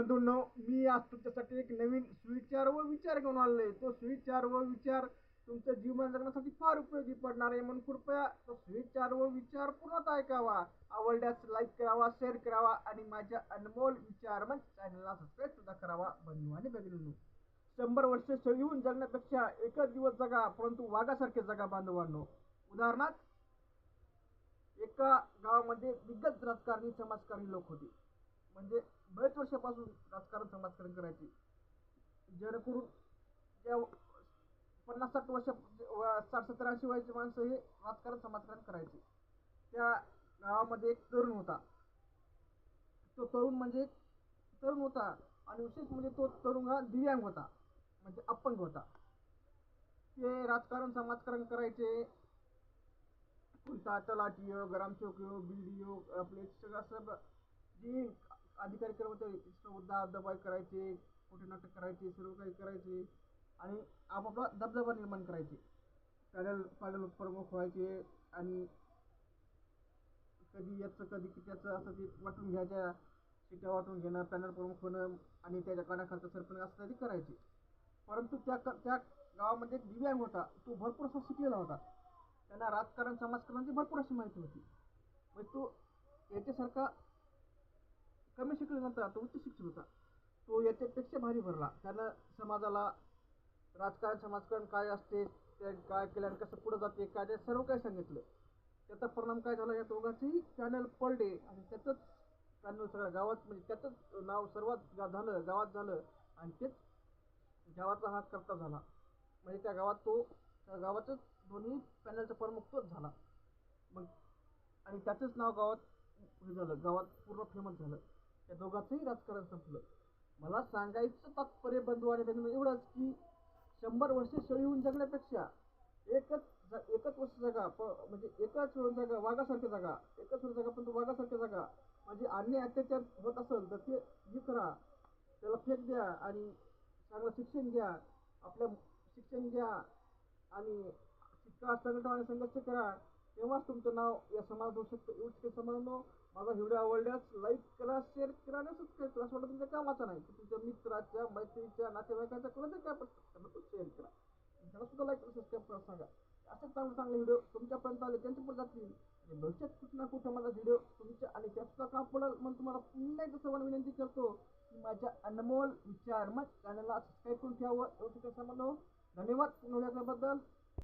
बंधूंनो मी आज तुमच्यासाठी एक नवीन सुविचार व विचार घेऊन आलोय तो सुविचार व विचार तुमचं जीवन जगण्यासाठी फार उपयोगी पडणार आहे म्हणून कृपया तो सुविचार व विचार पूर्णतः ऐकावा. आवडल्यास लाईक करावा शेअर करावा आणि माझ्या अनमोल विचार मग चॅनलला सबस्क्राईब सुद्धा करावा बंधू आणि भगिनींनो. शंभर वर्ष येऊन जगण्यापेक्षा एकच दिवस जगा परंतु वाघासारखे जगा बांधवांनो. उदाहरणार्थ एका गावामध्ये दिग्गज राजकारणी समाजकारणी लोक होते. म्हणजे बरेच वर्षापासून राजकारण समाजकारण करायचे. जेणेकरून त्या पन्नास साठ वर्ष साठ सत्तर ऐंशी वयाची माणसं हे राजकारण समाजकारण करायचे. त्या गावामध्ये एक तरुण होता. तो तरुण म्हणजे तरुण होता आणि विशेष म्हणजे तो तरुण हा दिव्यांग होता म्हणजे अपंग होता. ते राजकारण समाजकारण करायचे. कोणता तलाठी योग ग्रामसेवक योग बिल्डी आपले सगळं सर्व जिंक अधिकारी कर्मचारी मुद्दा दबाई करायचे कुठे नाटक करायचे सर्व काही करायचे आणि आपापला दबदबा निर्माण करायचे. पॅडल पॅडल प्रमुख व्हायचे आणि कधी याचं कधी की त्याचं असं ते वाटून घ्यायच्या शिट्या वाटून घेणं पॅनल प्रमुख होणं आणि त्याच्या कानाखालचं सरपंच असं ते करायचे. परंतु त्या क- त्या गावामध्ये एक दिव्यांग होता तो भरपूर असा शिकलेला होता. त्यांना राजकारण समाजकारणाची भरपूर अशी माहिती होती. म्हणजे तो याच्यासारखा कमी शिकलेला नव्हता तो उच्च शिक्षित होता. तो याच्यापेक्षा भारी भरला. त्यानं समाजाला राजकारण समाजकारण काय असते ते काय केल्याने कसं पुढं जाते काय ते सर्व काही सांगितलं. त्याचा परिणाम काय झाला या दोघांचेही चॅनल पडले आणि त्याचंच चॅनल सगळ्या गावात म्हणजे त्याचंच नाव सर्वात गा झालं गावात झालं आणि तेच गावाचा हा करता झाला. म्हणजे त्या गावात तो त्या गावाचंच दोन्ही पॅनलचा प्रमुख तोच झाला. मग आणि त्याचंच नाव गावात हे झालं गावात पूर्ण फेमस झालं. त्या दोघांचंही राजकारण संपलं. मला सांगायचं तात्पर्य बंधू आणि त्यांनी एवढंच की शंभर वर्ष शळी होऊन जगण्यापेक्षा एकच एकच वर्ष जगा प म्हणजे एकाच वेळ जगा वाघासारखे जगा एकच वेळ जगा पण तो वाघासारखे जगा. म्हणजे अन्य अत्याचार होत असेल तर ते जी करा. त्याला फेक द्या आणि चांगलं शिक्षण घ्या. आपलं शिक्षण घ्या आणि शिक्का संघटना आणि संघर्ष करा. तेव्हाच तुमचं नाव या समाज होऊ शकतं. एवढंच काही समाजानं माझा व्हिडिओ आवडल्यास लाईक करा शेअर करा आणि सबस्क्राईब करा. सोडा तुमच्या कामाचा नाही तुमच्या मित्राच्या मैत्रिणीच्या नातेवाईकाच्या कोणाच्या काय पण शेअर करा. त्याला सुद्धा लाईक करा सबस्क्राईब करा सांगा. असे चांगले चांगले व्हिडिओ तुमच्यापर्यंत आले त्यांच्या पण जातील. आणि भविष्यात कुठं ना कुठं माझा व्हिडिओ तुमच्या आणि त्याचा काम पडेल म्हणून तुम्हाला पुन्हा एकदा सर्वांना विनंती करतो की माझ्या अनमोल विचार मग चॅनलला सबस्क्राईब करून ठेवावं. एवढं काही समजलं धन्यवाद. पुन्हा बद्दल